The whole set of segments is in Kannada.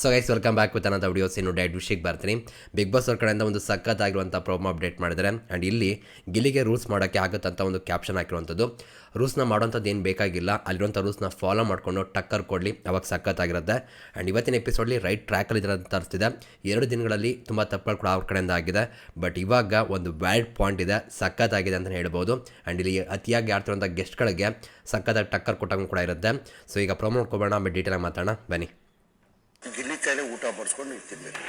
So guys welcome back with ಅನ್ನೋ ವಿಡಿಯೋಸ್ ಇನ್ನು ಡೈಡ್ ವಿಷಯಕ್ಕೆ ಬರ್ತೀನಿ. ಬಿಗ್ ಬಾಸ್ ಅವ್ರ ಕಡೆಯಿಂದ ಒಂದು ಸಖತ್ತಾಗಿರುವಂಥ ಪ್ರೋಮೋ ಅಪ್ಡೇಟ್ ಮಾಡಿದ್ದಾರೆ. ಆ್ಯಂಡ್ ಇಲ್ಲಿ ಗಿಲ್ಲಿಗೆ ರೂಲ್ಸ್ ಮಾಡೋಕ್ಕೆ ಆಗುತ್ತಂತ ಒಂದು ಕ್ಯಾಪ್ಷನ್ ಹಾಕಿರುವಂಥದ್ದು. ರೂಲ್ಸ್ನ ಮಾಡೋಂಥದ್ದು ಏನು ಬೇಕಾಗಿಲ್ಲ. ಅಲ್ಲಿರುವಂಥ ರೂಲ್ಸ್ನ ಫಾಲೋ ಮಾಡಿಕೊಂಡು ಟಕ್ಕರ್ ಕೊಡಲಿ. ಅವಾಗ ಸಖತ್ತಾಗಿರುತ್ತೆ. ಆ್ಯಂಡ್ ಇವತ್ತಿನ ಎಪಿಸೋಡ್ಲಿ ರೈಟ್ ಟ್ರ್ಯಾಕಲ್ಲಿ ಇದ್ರೆ ಅಂತ ಅನಿಸ್ತಿದೆ ಎರಡು ದಿನಗಳಲ್ಲಿ ತುಂಬ ತಪ್ಪುಗಳು ಕೂಡ ಅವ್ರ ಕಡೆಯಿಂದ ಆಗಿದೆ. ಬಟ್ ಇವಾಗ ಒಂದು ಬ್ಯಾಡ್ ಪಾಯಿಂಟ್ ಇದೆ. ಸಖತ್ತಾಗಿದೆ ಅಂತಲೇ ಹೇಳ್ಬೋದು. ಆ್ಯಂಡ್ ಇಲ್ಲಿ ಅತಿಯಾಗಿ ಆಡ್ತಿರುವಂಥ ಗೆಸ್ಟ್ಗಳಿಗೆ ಸಖತ್ತಾಗಿ ಟಕ್ಕರ್ ಕೊಟ್ಟಂಗೆ ಕೂಡ ಇರುತ್ತೆ. ಸೊ ಈಗ ಪ್ರೊಮೋ ಕೊಡೋಣ ಆಮೇಲೆ ಡೀಟೇಲಾಗಿ ಮಾತಾಡೋಣ. ಬನ್ನಿ. ನೀವು ತಿನ್ಬೇಕು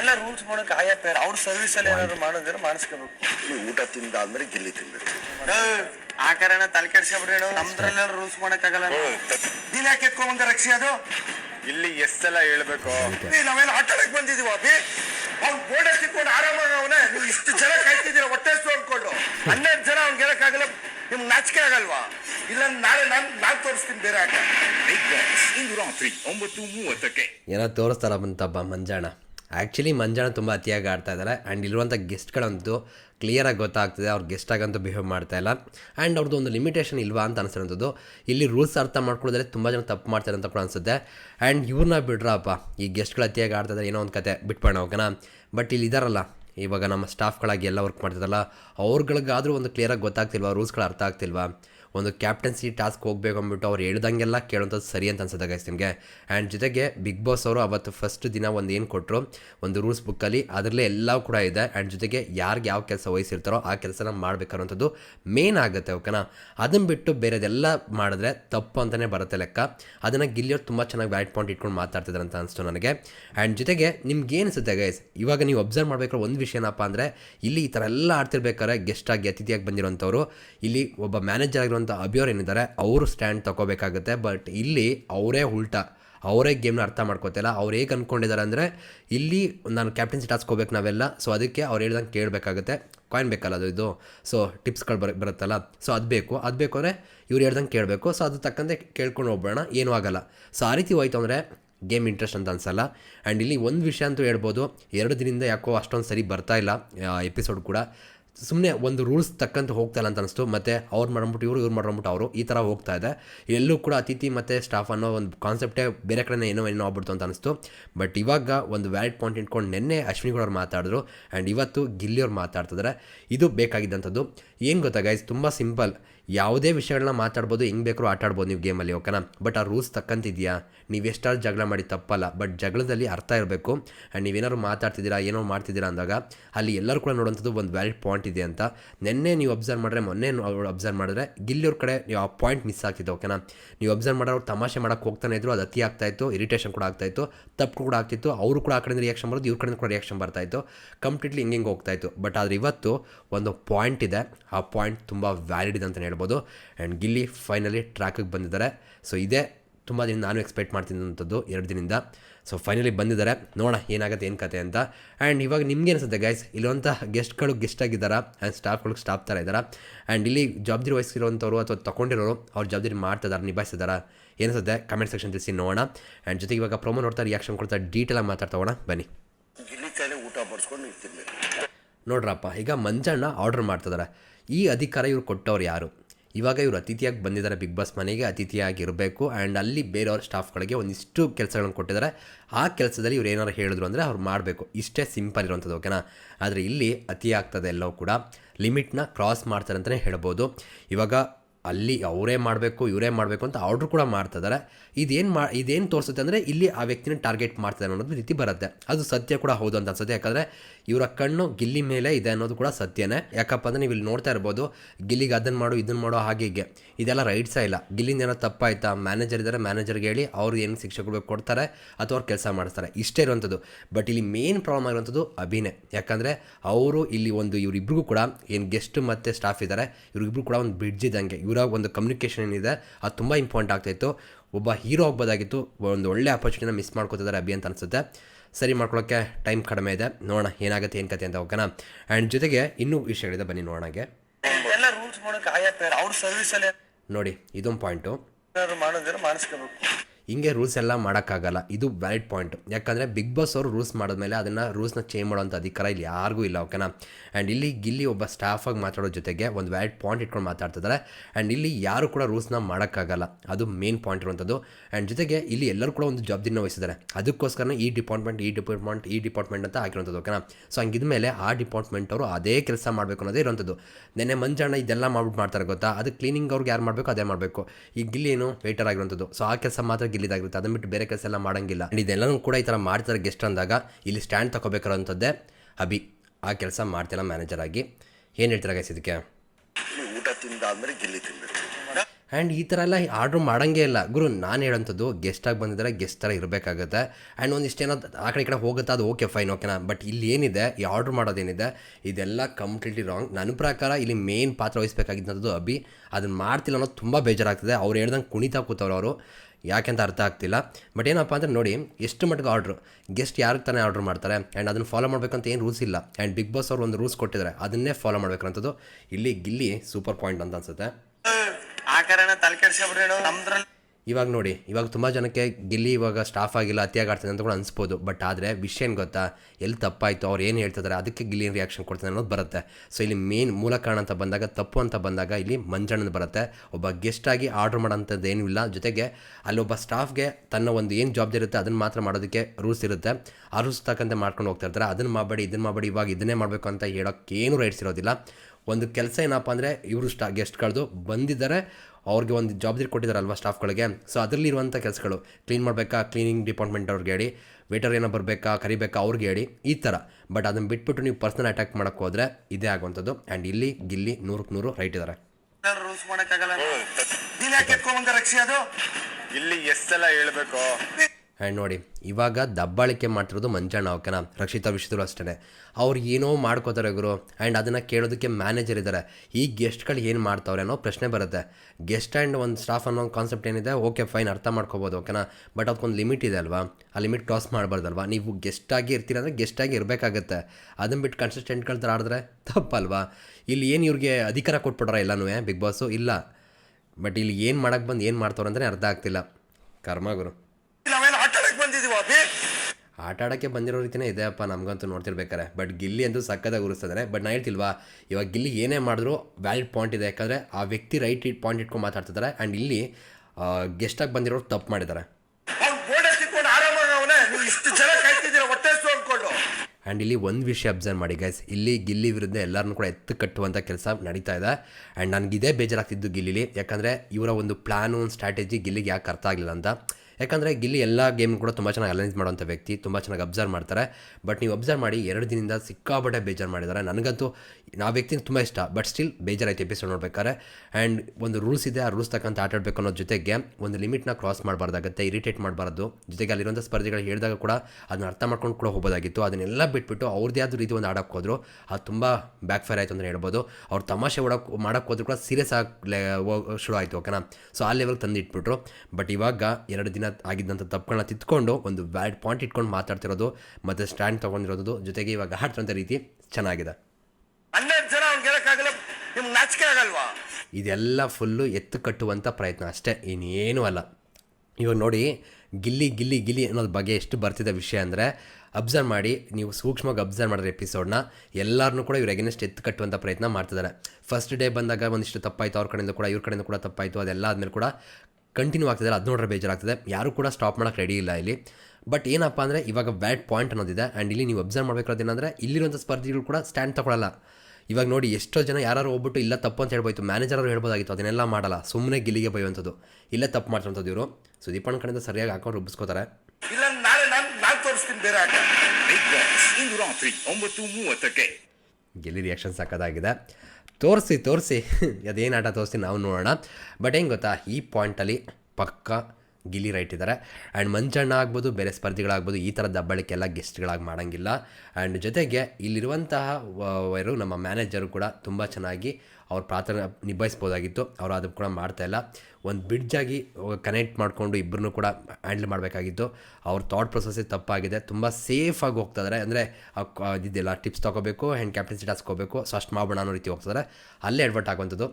ಎಲ್ಲ ರೂಲ್ಸ್ ಮಾಡಕ್ ಆಯಾ ಪೇರ್ ಅವ್ರ ಸರ್ವಿಸ್ ಅಲ್ಲಿ ಏನಾದ್ರು ಮಾಡಿದ್ರೆ ಮಾಡಿಸ್ಕೋಬೇಕು. ನೀವು ಊಟ ಅಂದ್ರೆ ಗಿಲ್ಲಿ ತಿನ್ಬೇಕು. ಆ ಕಾರಣ ತಲೆ ಕೆಡ್ಸ್ಕೊಬಿಡ್ರಿ ನಮ್ದ್ರಲ್ಲ ರೂಲ್ಸ್ ಮಾಡಕ್ ಆಗಲ್ಲ ನೀನ್ ಯಾಕೆ ಎತ್ಕೊಂಡ್ ರಕ್ಷಿ ಅದು? ಇಲ್ಲಿ ಎಸ್ ಎಲ್ಲ ಹೇಳ್ಬೇಕು? ನೀ ನಾವೇನು ಆಟ ಆಡಕ್ ಬಂದಿದೀವ ಅಭಿ ಅವ್ನು ಬೋರ್ಡ್ ತಿಕ್ಕೊಂಡು ಆರಾಮಾಗಿ ಅವನೇ. ನೀವು ಇಷ್ಟು ಜನ ಕಾಯ್ತಿದ್ದೀರ? ಹೊಟ್ಟೆ ಅನ್ಕೊಂಡು. ಹನ್ನೆರಡು ಜನ ಅವ್ನಿಗೆ ಹೇಳಕ್ಕಾಗಲ್ಲ ನಿಮ್ಗೆ ನಾಚಿಕೆ ಆಗಲ್ವಾ? ಇಲ್ಲ ನಾಳೆ ನಾನು ನಾನು ತೋರಿಸ್ತೀನಿ ಬೇರೆ ಆಟ. ಇಂದು ರಾತ್ರಿ ಒಂಬತ್ತು ಮೂವತ್ತಕ್ಕೆ. ಏನೋ ತೋರಿಸ್ತಾರ ಬಂತಪ್ಪ ಮಂಜಾಣ. ಆ್ಯಕ್ಚುಲಿ ಮಂಜಾನ ತುಂಬ ಅತಿಯಾಗಿ ಆಡ್ತಾ ಇದ್ದಾರೆ ಆ್ಯಂಡ್ ಇಲ್ಲಿರುವಂಥ ಗೆಸ್ಟ್ಗಳಂತೂ ಕ್ಲಿಯರಾಗಿ ಗೊತ್ತಾಗ್ತಿದೆ. ಅವ್ರು ಗೆಸ್ಟಾಗಂತೂ ಬಿಹೇವ್ ಮಾಡ್ತಾ ಇಲ್ಲ. ಆ್ಯಂಡ್ ಅವ್ರದ್ದು ಒಂದು ಲಿಮಿಟೇಷನ್ ಇಲ್ವಾ ಅಂತ ಅನಿಸಿರೋಂಥದ್ದು ಇಲ್ಲಿ ರೂಲ್ಸ್ ಅರ್ಥ ಮಾಡ್ಕೊಳ್ಳೋದ್ರೆ ತುಂಬ ಜನ ತಪ್ಪು ಮಾಡ್ತಾರೆ ಅಂತ ಕೂಡ ಅನಿಸುತ್ತೆ. ಆ್ಯಂಡ್ ಇವ್ರನ್ನ ಬಿಡ್ರಪ್ಪ, ಈ ಗೆಸ್ಟ್ಗಳು ಅತಿಯಾಗಿ ಆಡ್ತಾ ಏನೋ ಒಂದು ಕತೆ ಬಿಟ್ಬೇಡ ಓಕೆನಾ ಬಟ್ ಇಲ್ಲಿ ಇದಾರಲ್ಲ, ಇವಾಗ ನಮ್ಮ ಸ್ಟಾಫ್ಗಳಾಗಿ ಎಲ್ಲ ವರ್ಕ್ ಮಾಡ್ತಿದ್ದಲ್ಲ ಅವ್ರಗಳಿಗಾದರೂ ಒಂದು ಕ್ಲಿಯರಾಗಿ ಗೊತ್ತಾಗ್ತಿಲ್ವಾ ರೂಲ್ಸ್ಗಳು ಅರ್ಥ ಆಗ್ತಿಲ್ವಾ? ಒಂದು ಕ್ಯಾಪ್ಟನ್ಸಿ ಟಾಸ್ಕ್ ಹೋಗಬೇಕು ಅಂದ್ಬಿಟ್ಟು ಅವ್ರು ಹೇಳ್ದಂಗೆಲ್ಲ ಕೇಳೋಂಥದ್ದು ಸರಿ ಅಂತ ಅನ್ಸುತ್ತೆ ಗೈಸ್ ನಿಮಗೆ. ಆ್ಯಂಡ್ ಜೊತೆಗೆ ಬಿಗ್ ಬಾಸ್ ಅವರು ಅವತ್ತು ಫಸ್ಟ್ ದಿನ ಒಂದು ಏನು ಕೊಟ್ಟರು ಒಂದು ರೂಲ್ಸ್ ಬುಕ್ಕಲ್ಲಿ ಅದರಲ್ಲೇ ಎಲ್ಲ ಕೂಡ ಇದೆ. ಆ್ಯಂಡ್ ಜೊತೆಗೆ ಯಾರಿಗೆ ಯಾವ ಕೆಲಸ ವಹಿಸಿರ್ತಾರೋ ಆ ಕೆಲಸನ ಮಾಡಬೇಕನ್ನೋಂಥದ್ದು ಮೇನ್ ಆಗುತ್ತೆ ಓಕೆನಾ ಅದನ್ನು ಬಿಟ್ಟು ಬೇರೆದೆಲ್ಲ ಮಾಡಿದ್ರೆ ತಪ್ಪು ಅಂತಲೇ ಬರುತ್ತೆ ಲೆಕ್ಕ. ಅದನ್ನು ಗಿಲ್ಲಿಯವ್ರು ತುಂಬ ಚೆನ್ನಾಗಿ ವ್ಯಾಟ್ ಪಾಯಿಂಟ್ ಇಟ್ಕೊಂಡು ಮಾತಾಡ್ತಿದ್ದಾರೆ ಅಂತ ಅನಿಸ್ತು ನನಗೆ. ಆ್ಯಂಡ್ ಜೊತೆಗೆ ನಿಮ್ಗೆ ಅನಿಸುತ್ತೆ ಗೈಸ್ ಇವಾಗ ನೀವು ಅಬ್ಸರ್ವ್ ಮಾಡಬೇಕಾದ್ರೆ ಒಂದು ವಿಷಯ ಏನಪ್ಪ ಅಂದರೆ ಇಲ್ಲಿ ಈ ಥರ ಎಲ್ಲ ಆಡ್ತಿರ್ಬೇಕಾದ್ರೆ ಗೆಸ್ಟ್ ಆಗಿ ಅತಿಥಿಯಾಗಿ ಬಂದಿರೋಂಥವ್ರು ಇಲ್ಲಿ ಒಬ್ಬ ಮ್ಯಾನೇಜರ್ ಆಗಿರುವಂಥ ಅಭಿಯವ್ರು ಏನಿದ್ದಾರೆ, ಅವರು ಸ್ಟ್ಯಾಂಡ್ ತಗೋಬೇಕಾಗುತ್ತೆ ಬಟ್ ಇಲ್ಲಿ ಅವರೇ ಉಲ್ಟಾ. ಅವರೇ ಗೇಮ್ನ ಅರ್ಥ ಮಾಡ್ಕೋತಿಲ್ಲ ಅವ್ರು ಹೇಗೆ ಅಂದ್ಕೊಂಡಿದ್ದಾರೆ ಅಂದರೆ, ಇಲ್ಲಿ ನಾನು ಕ್ಯಾಪ್ಟನ್ಸಿ ಟಾಸ್ಕ್ ಹೋಗ್ಬೇಕು ನಾವೆಲ್ಲ ಸೊ ಅದಕ್ಕೆ ಅವ್ರು ಹೇಳ್ದಂಗೆ ಕೇಳಬೇಕಾಗುತ್ತೆ. ಕಾಯಿನ್ ಬೇಕಲ್ಲ ಅದು, ಇದು. ಸೊ ಟಿಪ್ಸ್ಗಳು ಬರ, ಬರುತ್ತಲ್ಲ? ಸೊ ಅದು ಬೇಕು. ಅದು ಬೇಕು ಅಂದರೆ ಇವ್ರು ಹೇಳ್ದಂಗೆ ಕೇಳಬೇಕು. ಸೊ ಅದು ತಕ್ಕಂತೆ ಕೇಳ್ಕೊಂಡು ಹೋಗ್ಬೇಡ. ಏನೂ ಆಗಲ್ಲ. ಸೊ ಆ ರೀತಿ ಹೋಯ್ತು ಅಂದರೆ ಗೇಮ್ ಇಂಟ್ರೆಸ್ಟ್ ಅಂತ ಅನ್ಸಲ್ಲ. ಆ್ಯಂಡ್ ಇಲ್ಲಿ ಒಂದು ವಿಷಯ ಅಂತೂ ಹೇಳ್ಬೋದು. ಎರಡು ದಿನದಿಂದ ಯಾಕೋ ಅಷ್ಟೊಂದು ಸರಿ ಬರ್ತಾ ಇಲ್ಲ ಎಪಿಸೋಡ್ ಕೂಡ. ಸುಮ್ಮನೆ ಒಂದು ರೂಲ್ಸ್ ತಕ್ಕಂತ ಹೋಗ್ತಾ ಇಲ್ಲ ಅಂತ ಅನಿಸ್ತು. ಮತ್ತು ಅವ್ರು ಮಾಡ್ಬಿಟ್ಟು ಇವರು ಇವ್ರು ಮಾಡ್ಬಿಟ್ಟು ಅವರು ಈ ಥರ ಹೋಗ್ತಾ ಇದೆ. ಎಲ್ಲೂ ಕೂಡ ಅತಿಥಿ ಮತ್ತು ಸ್ಟಾಫ್ ಅನ್ನೋ ಒಂದು ಕಾನ್ಸೆಪ್ಟೇ ಬೇರೆ ಕಡೆ ಏನೋ ಏನೋ ಆಗ್ಬಿಡ್ತು ಅಂತ ಅನಿಸ್ತು. ಬಟ್ ಇವಾಗ ಒಂದು ವ್ಯಾಲಿಡ್ ಪಾಯಿಂಟ್ ಇಟ್ಕೊಂಡು ನಿನ್ನೆ ಅಶ್ವಿನಿ ಕೂಡ ಅವ್ರು ಮಾತಾಡಿದ್ರು. ಆ್ಯಂಡ್ ಇವತ್ತು ಗಿಲ್ಲಿಯವ್ರು ಮಾತಾಡ್ತಿದ್ದಾರೆ ಇದು ಬೇಕಾಗಿದ್ದಂಥದ್ದು. ಏನು ಗೊತ್ತಾ ಗೈಸ್ ತುಂಬ ಸಿಂಪಲ್ ಯಾವುದೇ ವಿಷಯಗಳನ್ನ ಮಾತಾಡ್ಬೋದು, ಹೆಂಗೆ ಬೇಕಾದ್ರೂ ಆಟಾಡ್ಬೋದು ನೀವು ಗೇಮಲ್ಲಿ ಓಕೆನಾ ಬಟ್ ಆ ರೂಲ್ಸ್ ತಕ್ಕಂತಿದೆಯಾ? ನೀವು ಎಷ್ಟಾದ್ರು ಜಗಳ ಮಾಡಿ ತಪ್ಪಲ್ಲ. ಬಟ್ ಜಗಳದಲ್ಲಿ ಅರ್ಥ ಇರಬೇಕು. ಆ್ಯಂಡ್ ನೀವೇನಾದ್ರು ಮಾತಾಡ್ತಿದ್ದೀರಾ, ಏನೋ ಮಾಡ್ತಿದ್ದೀರಾ ಅಂದಾಗ, ಅಲ್ಲಿ ಎಲ್ಲರೂ ಕೂಡ ನೋಡುವಂಥದ್ದು ಒಂದು ವ್ಯಾಲಿಡ್ ಪಾಯಿಂಟ್ ಇದೆ ಅಂತ. ನಿನ್ನೆ ನೀವು ಅಬ್ಸರ್ವ್ ಮಾಡಿದ್ರೆ, ಮೊನ್ನೆ ಅಬ್ಸರ್ವ್ ಮಾಡಿದ್ರೆ, ಗಿಲ್ಲಿಯವ್ರ ಕಡೆ ನೀವು ಆ ಪಾಯಿಂಟ್ ಮಿಸ್ ಆಗ್ತಿತ್ತು ಓಕೆನಾ ನೀವು ಅಬ್ಸರ್ವ್ ಮಾಡೋರು ತಮಾಷೆ ಮಾಡೋಕ್ಕೆ ಹೋಗ್ತಾನೆ ಇದ್ರು, ಅದು ಅತಿ ಆಗ್ತಾಯಿತ್ತು ಇರಿಟೇಷನ್ ಕೂಡ ಆಗ್ತಾಯಿತ್ತು ತಪ್ಪು ಕೂಡ ಆಗ್ತಿತ್ತು, ಅವರು ಕೂಡ ಆ ಕಡೆಯಿಂದ ರಿಯಾಕ್ಷನ್ ಬರೋದು, ಇವ್ರ ಕಡೆಯಿಂದ ಕೂಡ ರಿಯಾಕ್ಷನ್ ಬರ್ತಾಯಿತ್ತು ಕಂಪ್ಲೀಟ್ಲಿ ಹಿಂಗೆ ಹಿಂಗೆ ಹೋಗ್ತಾ ಇತ್ತು. ಬಟ್ ಆದರೆ ಇವತ್ತು ಒಂದು ಪಾಯಿಂಟ್ ಇದೆ ಆ ಪಾಯಿಂಟ್ ತುಂಬ ವ್ಯಾಲಿಡ್ ಇದೆ ಅಂತಲೇ ಹೇಳ್ಬೋದು. ಆ್ಯಂಡ್ ಗಿಲ್ಲಿ ಫೈನಲಿ ಟ್ರ್ಯಾಕಿಗೆ ಬಂದಿದ್ದಾರೆ. ಸೊ ಇದೇ ತುಂಬ ದಿನ ನಾನು ಎಕ್ಸ್ಪೆಕ್ಟ್ ಮಾಡ್ತಿದ್ದಂಥದ್ದು ಎರಡು ದಿನದಿಂದ. ಸೊ ಫೈನಲಿ ಬಂದಿದ್ದಾರೆ. ನೋಡೋಣ ಏನಾಗುತ್ತೆ, ಏನು ಕತೆ ಅಂತ. ಆ್ಯಂಡ್ ಇವಾಗ ನಿಮ್ಗೆ ಅನಿಸುತ್ತೆ ಗೈಸ್ ಇಲ್ಲಿರುವಂಥ ಗೆಸ್ಟ್ಗಳು ಗೆಸ್ಟ್ ಆಗಿದ್ದಾರೆ? ಆ್ಯಂಡ್ ಸ್ಟಾಫ್ಗಳಿಗೆ ಸ್ಟಾಫ್ ಥರ ಇದ್ದಾರೆ? ಆ್ಯಂಡ್ ಇಲ್ಲಿ ಜವಾಬ್ದಾರಿ ವಹಿಸಿರುವಂಥವ್ರು ಅಥವಾ ತೊಗೊಂಡಿರೋರು ಅವ್ರ ಜವಾಬ್ದಾರಿ ಮಾಡ್ತಿದ್ದಾರೆ ಏನು ಏನಿಸುತ್ತೆ ಕಮೆಂಟ್ ಸೆಕ್ಷನ್ ತಿಳಿಸಿ ನೋಡೋಣ. ಆ್ಯಂಡ್ ಜೊತೆಗೆ ಇವಾಗ ಪ್ರೊಮೋ ನೋಡ್ತಾ ರಿಯಾಕ್ಷನ್ ಕೊಡ್ತಾ ಡೀಟೇಲಾಗಿ ಮಾತಾಡ್ತಾ ಹೋಗೋಣ. ಬನ್ನಿ. ಊಟ ಬಡಿಸ್ಕೊಂಡು ನೋಡ್ರಪ್ಪ, ಈಗ ಮಂಜಣ್ಣ ಆರ್ಡರ್ ಮಾಡ್ತಿದ್ದಾರೆ ಈ ಅಧಿಕಾರ ಇವ್ರು ಕೊಟ್ಟವ್ರು ಯಾರು? ಇವಾಗ ಇವರು ಅತಿಥಿಯಾಗಿ ಬಂದಿದ್ದಾರೆ ಬಿಗ್ ಬಾಸ್ ಮನೆಗೆ ಅತಿಥಿಯಾಗಿ ಇರಬೇಕು ಆ್ಯಂಡ್ ಅಲ್ಲಿ ಬೇರೆಯವ್ರ ಸ್ಟಾಫ್ಗಳಿಗೆ ಒಂದಿಷ್ಟು ಕೆಲಸಗಳನ್ನು ಕೊಟ್ಟಿದ್ದಾರೆ ಆ ಕೆಲಸದಲ್ಲಿ ಇವ್ರು ಏನಾರು ಹೇಳಿದ್ರು ಅಂದರೆ ಅವ್ರು ಮಾಡಬೇಕು. ಇಷ್ಟೇ ಸಿಂಪಲ್ ಇರುವಂಥದ್ದು ಓಕೆನಾ ಆದರೆ ಇಲ್ಲಿ ಅತಿ ಆಗ್ತದೆ ಎಲ್ಲವೂ ಕೂಡ ಲಿಮಿಟ್ನ ಕ್ರಾಸ್ ಮಾಡ್ತಾರೆ ಅಂತಲೇ ಹೇಳ್ಬೋದು. ಇವಾಗ ಅಲ್ಲಿ ಅವರೇ ಮಾಡಬೇಕು, ಇವರೇ ಮಾಡಬೇಕು ಅಂತ ಆರ್ಡ್ರ್ ಕೂಡ ಮಾಡ್ತಿದ್ದಾರೆ ಇದೇನು ಮಾ ಇದೇನು ತೋರಿಸುತ್ತೆ ಅಂದರೆ ಇಲ್ಲಿ ಆ ವ್ಯಕ್ತಿನ ಟಾರ್ಗೆಟ್ ಮಾಡ್ತಾರೆ ಅನ್ನೋದು ರೀತಿ ಬರುತ್ತೆ. ಅದು ಸತ್ಯ ಕೂಡ ಹೌದು ಅಂತ ಅನ್ಸುತ್ತೆ. ಯಾಕಂದರೆ ಇವರ ಕಣ್ಣು ಗಿಲ್ಲಿ ಮೇಲೆ ಇದೆ ಅನ್ನೋದು ಕೂಡ ಸತ್ಯನೇ. ಯಾಕಪ್ಪ ಅಂದರೆ ನೀವು ಇಲ್ಲಿ ನೋಡ್ತಾ ಇರ್ಬೋದು, ಗಿಲ್ಲಿಗೆ ಅದನ್ನು ಮಾಡು ಇದನ್ನು ಮಾಡೋ, ಹಾಗೆ ಹೀಗೆ. ಇದೆಲ್ಲ ರೈಟ್ಸೇ ಇಲ್ಲ. ಗಿಲ್ಲಿಂದ ಏನೋ ತಪ್ಪಾಯ್ತಾ? ಮ್ಯಾನೇಜರ್ ಇದ್ದಾರೆ ಮ್ಯಾನೇಜರ್ಗೆ ಹೇಳಿ ಅವ್ರು ಏನು ಶಿಕ್ಷೆ ಕೊಡಬೇಕು ಕೊಡ್ತಾರೆ ಅಥವಾ ಅವ್ರು ಕೆಲಸ ಮಾಡಿಸ್ತಾರೆ. ಇಷ್ಟೇ ಇರುವಂಥದ್ದು. ಬಟ್ ಇಲ್ಲಿ ಮೇನ್ ಪ್ರಾಬ್ಲಮ್ ಆಗಿರುವಂಥದ್ದು ಅಭಿನಯ. ಯಾಕಂದರೆ ಅವರು ಇಲ್ಲಿ ಒಂದು ಇವರಿಬ್ರಿಗೂ ಕೂಡ ಏನು ಗೆಸ್ಟ್ ಮತ್ತು ಸ್ಟಾಫ್ ಇದ್ದಾರೆ, ಇವರಿಬ್ರು ಕೂಡ ಒಂದು ಬ್ರಿಡ್ಜ್ ಇದ್ದಂಗೆ. ಇವರ ಒಂದು ಕಮ್ಯುನಿಕೇಷನ್ ಏನಿದೆ, ಅದು ತುಂಬ ಇಂಪಾರ್ಟೆಂಟ್ ಆಗ್ತಾಯಿತ್ತು ಒಬ್ಬ ಹೀರೋ ಆಗ್ಬೋದಾಗಿತ್ತು. ಒಂದು ಒಳ್ಳೆ ಆಪರ್ಚುನಿಟಿನ ಮಿಸ್ ಮಾಡ್ಕೋತಿದ್ದಾರೆ ಅಭಿ ಅಂತ ಅನಿಸುತ್ತೆ. ಸರಿ ಮಾಡ್ಕೊಳ್ಳೋಕ್ಕೆ ಟೈಮ್ ಕಡಿಮೆ ಇದೆ. ನೋಡೋಣ ಏನಾಗುತ್ತೆ ಏನು ಕತೆ ಅಂತ ಹೋಗೋಣ. ಆ್ಯಂಡ್ ಜೊತೆಗೆ ಇನ್ನೂ ವಿಷಯಗಳಿದೆ ಬನ್ನಿ ನೋಡೋಣಗೆ ನೋಡಿ ಇದೊಂದು ಪಾಯಿಂಟು ಮಾಡಿಸ್ಕೋಬೇಕು. ಹಿಂಗೆ ರೂಲ್ಸ್ ಎಲ್ಲ ಮಾಡೋಕ್ಕಾಗಲ್ಲ. ಇದು ವ್ಯಾಲಿಡ್ ಪಾಯಿಂಟ್ ಯಾಕಂದರೆ ಬಿಗ್ ಬಾಸ್ ಅವರು ರೂಲ್ಸ್ ಮಾಡಿದ ಮೇಲೆ ಅದನ್ನು ರೂಲ್ಸ್ನ ಚೇಂಜ್ ಮಾಡೋಂಥ ಅಧಿಕಾರ ಇಲ್ಲಿ ಯಾರಿಗೂ ಇಲ್ಲ ಓಕೆನಾ ಆ್ಯಂಡ್ ಇಲ್ಲಿ ಗಿಲ್ಲಿ ಒಬ್ಬ ಸ್ಟಾಫಾಗಿ ಮಾತಾಡೋ ಜೊತೆಗೆ ಒಂದು ವ್ಯಾಲಿಡ್ ಪಾಯಿಂಟ್ ಇಟ್ಕೊಂಡು ಮಾತಾಡ್ತಿದ್ದಾರೆ ಆ್ಯಂಡ್ ಇಲ್ಲಿ ಯಾರು ಕೂಡ ರೂಲ್ಸ್ನ ಮಾಡೋಕ್ಕಾಗಲ್ಲ. ಅದು ಮೇನ್ ಪಾಯಿಂಟ್ ಇರುವಂಥದ್ದು ಆ್ಯಂಡ್ ಜೊತೆಗೆ ಇಲ್ಲಿ ಎಲ್ಲರೂ ಕೂಡ ಒಂದು ಜವಾಬ್ದಿನ ವಹಿಸಿದ್ದಾರೆ. ಅದಕ್ಕೋಸ್ಕರ ಈ ಡಿಪಾರ್ಟ್ಮೆಂಟ್ ಈ ಡಿಪಾರ್ಟ್ಮೆಂಟ್ ಈ ಡಿಪಾರ್ಟ್ಮೆಂಟ್ ಅಂತ ಆಗಿರುವಂಥದ್ದು ಓಕೆನಾ ಸೊ ಹಂಗಿದ ಮೇಲೆ ಆ ಡಿಪಾರ್ಟ್ಮೆಂಟ್ ಅವರು ಅದೇ ಕೆಲಸ ಮಾಡಬೇಕು ಅನ್ನೋದೇ ಇರುವಂಥದ್ದು ನೆನ್ನೆ ಮಂಜಾಣ ಇದೆಲ್ಲ ಮಾಡ್ಬಿಟ್ಟು ಮಾಡ್ತಾರೆ ಗೊತ್ತಾ? ಅದು ಕ್ಲೀನಿಂಗ್ ಅವ್ರಿಗೆ ಯಾರು ಮಾಡಬೇಕು, ಅದೇ ಮಾಡಬೇಕು. ಈ ಗಿಲ್ಲಿ ಏನು ವೇಟರ್ ಆಗಿರುವಂಥದ್ದು ಸೊ ಆ ಕೆಲಸ ಮಾತ್ರ ಗಿಲ್ಲಿದಾಗಿರುತ್ತೆ. ಅದನ್ನ ಬಿಟ್ಟು ಬೇರೆ ಕೆಲಸ ಎಲ್ಲ ಮಾಡಂಗಿಲ್ಲ. ಇದೆಲ್ಲನೂ ಕೂಡ ಈ ಥರ ಮಾಡ್ತಾರೆ ಗೆಸ್ಟ್ ಅಂದಾಗ ಇಲ್ಲಿ ಸ್ಟ್ಯಾಂಡ್ ತಗೋಬೇಕಾದಂಥದ್ದೇ ಅಭಿ. ಆ ಕೆಲಸ ಮಾಡ್ತಿಲ್ಲ ಮ್ಯಾನೇಜರ್ ಆಗಿ. ಏನು ಹೇಳ್ತಾರೆ ಗೈಸ್ ಇದಕ್ಕೆ? ಊಟ ಗಿಲ್ಲಿ ಆ್ಯಂಡ್ ಈ ಥರ ಎಲ್ಲ ಆರ್ಡ್ರ್ ಮಾಡೋಂಗೇ ಇಲ್ಲ. ಗುರು, ನಾನು ಹೇಳೋಂಥದ್ದು ಗೆಸ್ಟಾಗಿ ಬಂದಿದ್ರೆ ಗೆಸ್ಟ್ ಥರ ಇರಬೇಕಾಗುತ್ತೆ. ಆ್ಯಂಡ್ ಒಂದಿಷ್ಟು ಏನೋ ಆ ಕಡೆ ಈ ಕಡೆ ಹೋಗುತ್ತೆ ಅದು ಓಕೆ ಫೈನ್ ಓಕೆನಾ ಬಟ್ ಇಲ್ಲಿ ಏನಿದೆ, ಈ ಆರ್ಡ್ರ್ ಮಾಡೋದೇನಿದೆ, ಇದೆಲ್ಲ ಕಂಪ್ಲೀಟ್ಲಿ ರಾಂಗ್ ನನ್ನ ಪ್ರಕಾರ ಇಲ್ಲಿ ಮೇನ್ ಪಾತ್ರ ವಹಿಸಬೇಕಾಗಿದ್ದಂಥದ್ದು ಅಭಿ. ಅದನ್ನು ಮಾಡ್ತಿಲ್ಲ ಅನ್ನೋದು ತುಂಬ ಬೇಜಾರಾಗ್ತದೆ. ಅವ್ರು ಹೇಳ್ದಂಗೆ ಕುಣಿತಾ ಕೂತವ್ರು ಅವರು. ಯಾಕೆಂತ ಅರ್ಥ ಆಗ್ತಿಲ್ಲ. ಬಟ್ ಏನಪ್ಪ ಅಂದರೆ ನೋಡಿ, ಎಷ್ಟು ಮಟ್ಟಿಗೆ ಆರ್ಡ್ರು ಗೆಸ್ಟ್ ಯಾರು ತಾನೇ ಆರ್ಡ್ರ್ ಮಾಡ್ತಾರೆ ಆ್ಯಂಡ್ ಅದನ್ನು ಫಾಲೋ ಮಾಡಬೇಕಂತ ಏನು ರೂಲ್ಸ್ ಇಲ್ಲ. ಆ್ಯಂಡ್ ಬಿಗ್ ಬಾಸ್ ಅವ್ರು ಒಂದು ರೂಲ್ಸ್ ಕೊಟ್ಟಿದ್ದಾರೆ, ಅದನ್ನೇ ಫಾಲೋ ಮಾಡಬೇಕಂತದ್ದು. ಇಲ್ಲಿ ಗಿಲ್ಲಿ ಸೂಪರ್ ಪಾಯಿಂಟ್ ಅಂತ ಅನ್ಸುತ್ತೆ. ಆ ಕಾರಣ ತಲೆ ಕೆಡ್ಸ್ಕೊಬಿಡ್ರಿ ನಮ್ದ್ರಲ್ಲಿ ಇವಾಗ ನೋಡಿ, ಇವಾಗ ತುಂಬ ಜನಕ್ಕೆ ಗಿಲ್ಲಿ ಇವಾಗ ಸ್ಟಾಫ್ ಆಗಿಲ್ಲ, ಅತಿಯಾಗಿ ಆಡ್ತಾನೆ ಅಂತ ಕೂಡ ಅನಿಸ್ಬೋದು. ಬಟ್ ಆದರೆ ವಿಷಯ ಏನು ಗೊತ್ತಾ? ಎಲ್ಲಿ ತಪ್ಪಾಯಿತು, ಅವ್ರು ಏನು ಹೇಳ್ತಿದ್ದಾರೆ ಅದಕ್ಕೆ ಗಿಲ್ಲಿ ರಿಯಾಕ್ಷನ್ ಕೊಡ್ತಾನೆ ಅನ್ನೋದು ಬರುತ್ತೆ. ಸೊ ಇಲ್ಲಿ ಮೇನ್ ಮೂಲ ಕಾರಣ ಅಂತ ಬಂದಾಗ, ತಪ್ಪು ಅಂತ ಬಂದಾಗ ಇಲ್ಲಿ ಮಂಜಣ್ಣನ ಬರುತ್ತೆ. ಒಬ್ಬ ಗೆಸ್ಟಾಗಿ ಆರ್ಡ್ರ್ ಮಾಡೋಂಥದ್ದು ಏನೂ ಇಲ್ಲ. ಜೊತೆಗೆ ಅಲ್ಲೊಬ್ಬ ಸ್ಟಾಫ್ಗೆ ತನ್ನ ಒಂದು ಏನು ಜವಾಬ್ದಾರಿ ಇರುತ್ತೆ, ಅದನ್ನು ಮಾತ್ರ ಮಾಡೋದಕ್ಕೆ ರೂಲ್ಸ್ ಇರುತ್ತೆ. ಆ ರೂಲ್ಸ್ ತಕ್ಕಂತೆ ಮಾಡ್ಕೊಂಡು ಹೋಗ್ತಾ ಇರ್ತಾರೆ. ಅದನ್ನು ಮಾಡಬೇಡಿ, ಇದನ್ನು ಮಾಡಬೇಡಿ, ಇವಾಗ ಇದನ್ನೇ ಮಾಡಬೇಕು ಅಂತ ಹೇಳೋಕ್ಕೇನು ರೈಟ್ಸ್ ಇರೋದಿಲ್ಲ. ಒಂದು ಕೆಲಸ ಏನಪ್ಪ ಅಂದರೆ ಇವರು ಸ್ಟಾ ಗೆಸ್ಟ್ಗಳದು ಬಂದಿದ್ದಾರೆ ಅವ್ರಿಗೆ ಒಂದು ಜವಾಬ್ದಾರಿ ಕೊಟ್ಟಿದ್ದಾರಲ್ವ ಸ್ಟಾಫ್ಗಳಿಗೆ. ಸೊ ಅದರಲ್ಲಿ ಇರುವಂಥ ಕೆಲಸಗಳು ಕ್ಲೀನ್ ಮಾಡಬೇಕಾ ಕ್ಲೀನಿಂಗ್ ಡಿಪಾರ್ಟ್ಮೆಂಟ್ ಅವ್ರಿಗೆ ಹೇಳಿ ವೇಟರ್ ಏನೋ ಬರಬೇಕಾ ಕರಿಬೇಕಾ ಅವ್ರಿಗೆ ಹೇಳಿ ಈ ಥರ. ಬಟ್ ಅದನ್ನು ಬಿಟ್ಬಿಟ್ಟು ನೀವು ಪರ್ಸನಲ್ ಅಟ್ಯಾಕ್ ಮಾಡೋಕ್ಕೆ ಹೋದರೆ ಇದೇ ಆಗುವಂಥದ್ದು. ಆ್ಯಂಡ್ ಇಲ್ಲಿ ಗಿಲ್ಲಿ ನೂರಕ್ಕೆ ನೂರು ರೈಟ್ ಇದ್ದಾರೆ. ರೂಲ್ಸ್ ಮಾಡೋಕ್ಕಾಗಲ್ಲ. ನೀನ್ ಯಾಕೆ ಎತ್ಕೊಂಬಂದ ರಕ್ಷಿ ಅದು? ಇಲ್ಲಿ ಎಷ್ಟೆಲ್ಲ ಹೇಳ್ಬೇಕು? ಆ್ಯಂಡ್ ನೋಡಿ, ಇವಾಗ ದಬ್ಬಾಳಿಕೆ ಮಾಡ್ತಿರೋದು ಮಂಜಣ್ಣ, ಓಕೆನಾ? ರಕ್ಷಿತಾ ವಿಷಯದಲ್ಲೂ ಅಷ್ಟೇ ಅವ್ರು ಏನೋ ಮಾಡ್ಕೋತಾರೆ ಗುರು ಆ್ಯಂಡ್ ಅದನ್ನು ಕೇಳೋದಕ್ಕೆ ಮ್ಯಾನೇಜರ್ ಇದ್ದಾರೆ ಈ ಗೆಸ್ಟ್ಗಳು ಏನು ಮಾಡ್ತಾವ್ರೆ ಅನ್ನೋ ಪ್ರಶ್ನೆ ಬರುತ್ತೆ. ಗೆಸ್ಟ್ ಆ್ಯಂಡ್ ಒಂದು ಸ್ಟಾಫ್ ಅನ್ನೋ ಕಾನ್ಸೆಪ್ಟ್ ಏನಿದೆ ಓಕೆ ಫೈನ್ ಅರ್ಥ ಮಾಡ್ಕೋಬೋದು, ಓಕೆನಾ? ಬಟ್ ಅದಕ್ಕೊಂದು ಲಿಮಿಟ್ ಇದೆ ಅಲ್ವಾ? ಆ ಲಿಮಿಟ್ ಕ್ರಾಸ್ ಮಾಡಬಾರ್ದಲ್ವಾ? ನೀವು ಗೆಸ್ಟಾಗಿ ಇರ್ತೀರ ಅಂದರೆ ಗೆಸ್ಟಾಗಿ ಇರಬೇಕಾಗತ್ತೆ. ಅದನ್ನು ಬಿಟ್ಟು ಕನ್ಸಿಸ್ಟೆಂಟ್ಗಳ ಥರ ಆಡಿದ್ರೆ ತಪ್ಪಲ್ವಾ? ಇಲ್ಲಿ ಏನು ಇವ್ರಿಗೆ ಅಧಿಕಾರ ಕೊಟ್ಬಿಟ್ರ ಎಲ್ಲನೂ ಬಿಗ್ ಬಾಸು ಇಲ್ಲ. ಬಟ್ ಇಲ್ಲಿ ಏನು ಮಾಡೋಕ್ಕೆ ಬಂದು ಏನು ಮಾಡ್ತಾವ್ರೆ ಅಂತಲೇ ಅರ್ಥ ಆಗ್ತಿಲ್ಲ. ಕರ್ಮ ಗುರು ನಾವೇನು ಆಟ ಆಡಕ್ ಬಂದಿದೀವ ಅಭಿ ಆಟ ಆಡೋಕ್ಕೆ ಬಂದಿರೋ ರೀತಿಯೇ ಇದೆಯಪ್ಪ ನಮಗಂತೂ ನೋಡ್ತಿರ್ಬೇಕಾರೆ. ಬಟ್ ಗಿಲ್ಲಿ ಅಂತೂ ಸಕ್ಕತ್ತಾಗಿ ಉರಿಸ್ತಿದ್ದಾರೆ ಬಟ್ ನಾನು ಹೇಳ್ತಿಲ್ವಾ ಇವಾಗ ಗಿಲ್ಲಿ ಏನೇ ಮಾಡಿದ್ರು ವ್ಯಾಲಿಡ್ ಪಾಯಿಂಟ್ ಇದೆ. ಯಾಕಂದರೆ ಆ ವ್ಯಕ್ತಿ ರೈಟ್ ಪಾಯಿಂಟ್ ಇಟ್ಕೊಂಡು ಮಾತಾಡ್ತಿದ್ದಾರೆ ಆ್ಯಂಡ್ ಇಲ್ಲಿ ಗೆಸ್ಟಾಗಿ ಬಂದಿರೋರು ತಪ್ಪು ಮಾಡಿದ್ದಾರೆ. ಆ್ಯಂಡ್ ಇಲ್ಲಿ ಒಂದು ವಿಷಯ ಅಬ್ಸರ್ವ್ ಮಾಡಿ ಗೈಸ್ ಇಲ್ಲಿ ಗಿಲ್ಲಿ ವಿರುದ್ಧ ಎಲ್ಲರನ್ನೂ ಕೂಡ ಎತ್ತು ಕಟ್ಟುವಂಥ ಕೆಲಸ ನಡೀತಾ ಇದೆ. ಆ್ಯಂಡ್ ನನಗಿದೇ ಬೇಜಾರಾಗ್ತಿದ್ದು ಗಿಲ್ಲಿಲಿ. ಯಾಕಂದರೆ ಇವರ ಒಂದು ಪ್ಲ್ಯಾನು ಒಂದು ಸ್ಟ್ರಾಟಜಿ ಗಿಲ್ಲಿಗೆ ಯಾಕೆ ಅರ್ಥ ಆಗಲಿಲ್ಲ ಅಂತ. ಯಾಕಂದರೆ ಗಿಲ್ಲಿ ಎಲ್ಲ ಗೇಮ್ ಕೂಡ ತುಂಬ ಚೆನ್ನಾಗಿ ಅಲೈನ್ಸ್ ಮಾಡುವಂಥ ವ್ಯಕ್ತಿ, ತುಂಬ ಚೆನ್ನಾಗಿ ಅಬ್ಸರ್ವ್ ಮಾಡ್ತಾರೆ. ಬಟ್ ನೀವು ಅಬ್ಸರ್ವ್ ಮಾಡಿ ಎರಡು ದಿನದಿಂದ ಸಿಕ್ಕಾಪಟ್ಟೆ ಬೇಜಾರು ಮಾಡಿದ್ದಾರೆ. ನನಗಂತೂ ಆ ವ್ಯಕ್ತಿನ ತುಂಬ ಇಷ್ಟ ಬಟ್ ಸ್ಟಿಲ್ ಬೇಜಾರಾಯ್ತು ಎಪಿಸೋಡ್ ನೋಡ್ಬೇಕಾದ್ರೆ. ಆ್ಯಂಡ್ ಒಂದು ರೂಲ್ಸ್ ಇದೆ, ಆ ರೂಲ್ಸ್ ತಕ್ಕಂತ ಆಟ ಆಡಬೇಕು ಅನ್ನೋ ಜೊತೆಗೆ ಒಂದು ಲಿಮಿಟ್ನ ಕ್ರಾಸ್ ಮಾಡಬಾರ್ದಾಗುತ್ತೆ ಇರಿಟೇಟ್ ಮಾಡಬಾರ್ದು. ಜೊತೆಗೆ ಅಲ್ಲಿರುವಂಥ ಸ್ಪರ್ಧೆಗಳು ಹೇಳಿದಾಗ ಕೂಡ ಅದನ್ನ ಅರ್ಥ ಮಾಡ್ಕೊಂಡು ಕೂಡ ಹೋಗೋದಾಗಿತ್ತು ಅದನ್ನೆಲ್ಲ ಬಿಟ್ಬಿಟ್ಟು ಅವ್ರದ್ದೇ ಆದ ರೀತಿ ಒಂದು ಆಡೋಕ್ಕೆ ಹೋದ್ರು, ಅದು ತುಂಬ ಬ್ಯಾಕ್ ಫೈರ್ ಆಯಿತು ಅಂತ ಹೇಳ್ಬೋದು. ಅವ್ರು ತಮಾಷೆ ಓಡೋಕೆ ಮಾಡೋಕ್ಕೆ ಹೋದ್ರು ಕೂಡ ಸೀರಿಯಸ್ ಆಗಿ ಶುರು ಆಯಿತು ಓಕೆನಾ ಸೊ ಆ ಲೆವೆಲ್ ತಂದು ಇಟ್ಬಿಟ್ರು ಬಟ್ ಇವಾಗ ಎರಡು ದಿನ ಆಗಿದ್ದಂಥ ತಪ್ಪುಗಳನ್ನ ತಿದ್ಕೊಂಡು ಒಂದು ಬ್ಯಾಡ್ ಪಾಯಿಂಟ್ ಇಟ್ಕೊಂಡು ಮಾತಾಡ್ತಿರೋದು ಮತ್ತು ಸ್ಟ್ಯಾಂಡ್ ತೊಗೊಂಡಿರೋದು ಜೊತೆಗೆ ಇವಾಗ ಹಾಡ್ತಿರೋ ರೀತಿ ಚೆನ್ನಾಗಿದೆ. ಇದೆಲ್ಲ ಫುಲ್ಲು ಎತ್ತು ಕಟ್ಟುವಂಥ ಪ್ರಯತ್ನ ಅಷ್ಟೇ ಇನ್ನೇನೂ ಅಲ್ಲ. ಇವಾಗ ನೋಡಿ ಗಿಲ್ಲಿ ಗಿಲ್ಲಿ ಗಿಲ್ಲಿ ಅನ್ನೋದ್ರ ಬಗ್ಗೆ ಎಷ್ಟು ಬರ್ತಿದ್ದ ವಿಷಯ ಅಂದರೆ ಅಬ್ಸರ್ವ್ ಮಾಡಿ ನೀವು ಸೂಕ್ಷ್ಮವಾಗಿ ಅಬ್ಸರ್ವ್ ಮಾಡಿದ್ರೆ ಎಪಿಸೋಡ್ನ ಎಲ್ಲರನ್ನೂ ಕೂಡ ಇವ್ರು ಎಗನೆಸ್ಟ್ ಎತ್ತು ಕಟ್ಟುವಂಥ ಪ್ರಯತ್ನ ಮಾಡ್ತಿದ್ದಾರೆ. ಫಸ್ಟ್ ಡೇ ಬಂದಾಗ ಒಂದಿಷ್ಟು ತಪ್ಪಾಯಿತು ಅವ್ರ ಕಡೆಯಿಂದ ಕೂಡ ಇವ್ರ ಕಡೆಯಿಂದ ಕೂಡ ತಪ್ಪಾಯಿತು ಅದೆಲ್ಲ ಆದಮೇಲೆ ಕೂಡ ಕಂಟಿನ್ಯೂ ಆಗ್ತಿದೆ ಅದು ನೋಡ್ರೆ ಬೇಜಾರಾಗ್ತದೆ. ಯಾರು ಕೂಡ ಸ್ಟಾಪ್ ಮಾಡೋಕೆ ರೆಡಿ ಇಲ್ಲ ಇಲ್ಲಿ. ಬಟ್ ಏನಪ್ಪ ಅಂದರೆ ಇವಾಗ ಬ್ಯಾಡ್ ಪಾಯಿಂಟ್ ಅನ್ನೋದಿದೆ. ಆ್ಯಂಡ್ ಇಲ್ಲಿ ನೀವು ಅಬ್ಸರ್ವ್ ಮಾಡಬೇಕಾದೇನೆಂದರೆ ಇಲ್ಲಿರುವಂಥ ಸ್ಪರ್ಧಿಗಳು ಕೂಡ ಸ್ಟ್ಯಾಂಡ್ ತಗೊಳ್ಳಲ್ಲ ಇವಾಗ ನೋಡಿ ಎಷ್ಟೋ ಜನ ಯಾರು ಹೋಗ್ಬಿಟ್ಟು ಇಲ್ಲ ತಪ್ಪು ಅಂತ ಹೇಳ್ಬೋಯ್ತು ಮ್ಯಾನೇಜರ್ ಅವರು ಹೇಳ್ಬೋದಾಗಿತ್ತು ಅದನ್ನೆಲ್ಲ ಮಾಡಲ್ಲ. ಸುಮ್ಮನೆ ಗಿಲ್ಲಿಗೆ ಬೈಯುವಂಥದ್ದು. ಇಲ್ಲೇ ತಪ್ಪು ಮಾಡ್ತಂಥದ್ದು ಇವರು. ಸುದೀಪಣ್ಣ ಕಡೆಯಿಂದ ಸರಿಯಾಗಿ ಹಾಕೊಂಡು ರುಬ್ಬಿಸ್ಕೋತಾರೆ. ಇಲ್ಲ ನಾಳೆ ನಾನು ನಾನು ತೋರಿಸ್ತೀನಿ ಬೇರೆ ಆಟ. ರಾತ್ರಿ ಒಂಬತ್ತು ಮೂವತ್ತಕ್ಕೆ. ಗೆಲ್ಲಿ ರಿಯಾಕ್ಷನ್ ಸಾಕೋದಾಗಿದೆ ತೋರಿಸಿ ತೋರಿಸಿ. ಅದೇನು ಆಟ ತೋರಿಸಿ ನಾವು ನೋಡೋಣ. ಬಟ್ ಹೆಂಗೆ ಗೊತ್ತಾ ಈ ಪಾಯಿಂಟಲ್ಲಿ ಪಕ್ಕ ಗಿಲ್ಲಿ ರೈಟ್ ಇದ್ದಾರೆ. ಆ್ಯಂಡ್ ಮಂಜಣ್ಣ ಆಗ್ಬೋದು, ಬೇರೆ ಸ್ಪರ್ಧಿಗಳಾಗ್ಬೋದು, ಈ ಥರ ದಬ್ಬಳಿಕೆ ಎಲ್ಲ ಗೆಸ್ಟ್ಗಳಾಗಿ ಮಾಡೋಂಗಿಲ್ಲ. ಆ್ಯಂಡ್ ಜೊತೆಗೆ ಇಲ್ಲಿರುವಂತಹ ವರು, ನಮ್ಮ ಮ್ಯಾನೇಜರು ಕೂಡ ತುಂಬ ಚೆನ್ನಾಗಿ ಅವ್ರ ಪಾತ್ರ ನಿಭಾಯಿಸ್ಬೋದಾಗಿತ್ತು. ಅವರು ಅದು ಕೂಡ ಮಾಡ್ತಾ ಇಲ್ಲ. ಒಂದು ಬ್ರಿಡ್ಜಾಗಿ ಕನೆಕ್ಟ್ ಮಾಡಿಕೊಂಡು ಇಬ್ಬರನ್ನು ಕೂಡ ಹ್ಯಾಂಡಲ್ ಮಾಡಬೇಕಾಗಿತ್ತು. ಅವ್ರ ಥಾಟ್ ಪ್ರೊಸೆಸ್ಸೇ ತಪ್ಪಾಗಿದೆ. ತುಂಬ ಸೇಫಾಗಿ ಹೋಗ್ತಾ ಇದ್ದಾರೆ ಅಂದರೆ ಇದ್ದಿಲ್ಲ ಟಿಪ್ಸ್ ತೊಗೋಬೇಕು ಆ್ಯಂಡ್ ಕ್ಯಾಪ್ಟನ್ಸಿ ಟಾಸ್ಕ್ ಹಾಸ್ಕೋಬೇಕು ಸೊ ಅಷ್ಟು ಮಾಡೋಣ ಅನ್ನೋ ರೀತಿ ಹೋಗ್ತಾರೆ ಅಲ್ಲೇ ಅಡ್ವರ್ಟ್ ಆಗುವಂಥದ್ದು.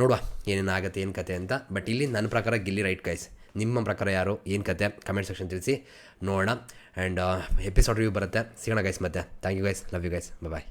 ನೋಡುವ ಏನೇನು ಆಗುತ್ತೆ ಏನು ಕತೆ ಅಂತ. ಬಟ್ ಇಲ್ಲಿ ನನ್ನ ಪ್ರಕಾರ ಗಿಲ್ಲಿ ರೈಟ್ ಗೈಸ್. ನಿಮ್ಮ ಪ್ರಕಾರ ಯಾರು? ಏನು ಕತೆ? ಕಮೆಂಟ್ ಸೆಕ್ಷನ್ ತಿಳಿಸಿ. ನೋಡೋಣ. ಆ್ಯಂಡ್ ಎಪಿಸೋಡ್ ರಿವ್ಯೂ ಬರುತ್ತೆ. ಸಿಗೋಣ ಗೈಸ್ ಮತ್ತೆ. Thank you guys love you guys bye